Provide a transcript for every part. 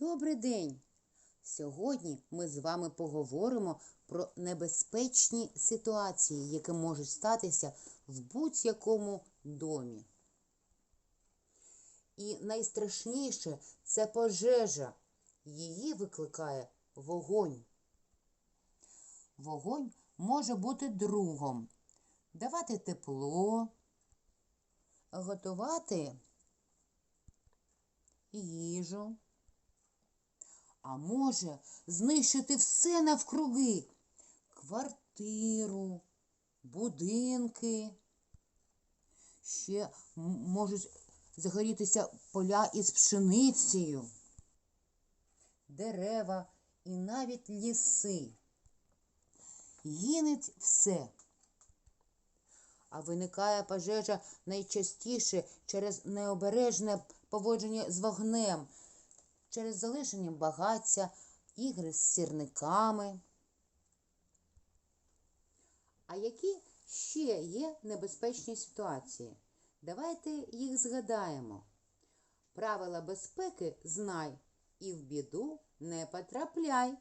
Добрий день! Сьогодні ми з вами поговоримо про небезпечні ситуації, які можуть статися в будь-якому домі. І найстрашніше це пожежа. Її викликає вогонь. Вогонь може бути другом, давати тепло, готувати їжу а може знищити все навкруги квартиру, будинки. Ще можуть загорітися поля із пшеницею, дерева і навіть ліси. Гинеть все. А виникає пожежа найчастіше через необережне поводження з вогнем, через залишення багаття, ігри з сірниками. А які ще є небезпечні ситуації? Давайте їх згадаємо. Правила безпеки знай і в біду не потрапляй.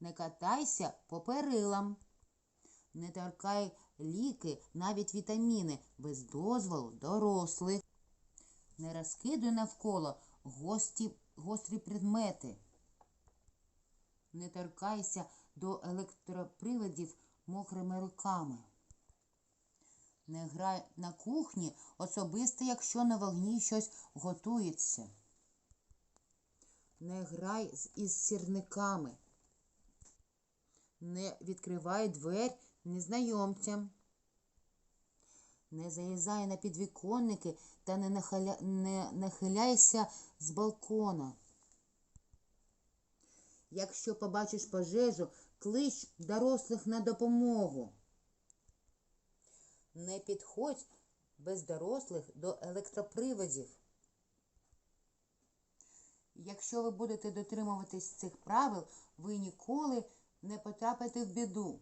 Не катайся по перилам. Не торкай ліки, навіть вітаміни, без дозволу дорослих. Не розкидуй навколо гості, гострі предмети. Не торкайся до електроприладів мокрими руками. Не грай на кухні, особисто, якщо на вогні щось готується. Не грай із сірниками. Не відкривай двері незнайомцям. Не залізай на підвіконники та не, нахиля... не нахиляйся з балкона. Якщо побачиш пожежу, клич дорослих на допомогу. Не підходь без дорослих до електроприводів. Якщо ви будете дотримуватись цих правил, ви ніколи не потрапите в біду.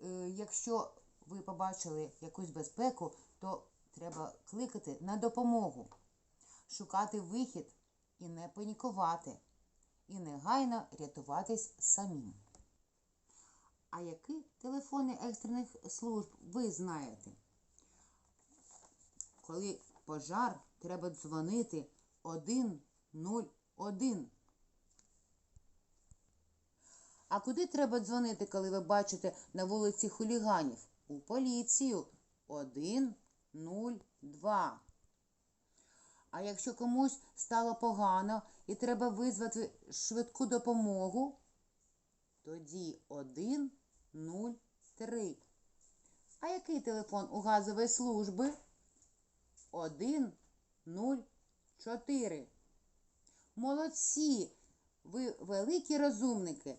Е, Якщо ви побачили якусь безпеку, то треба кликати на допомогу, шукати вихід і не панікувати, і негайно рятуватись самим. А які телефони екстрених служб ви знаєте? Коли пожар, треба дзвонити 101. А куди треба дзвонити, коли ви бачите на вулиці хуліганів? У поліцію 102. А якщо комусь стало погано і треба визвати швидку допомогу, тоді 103. А який телефон у газової служби? 104. Молодці! Ви великі розумники.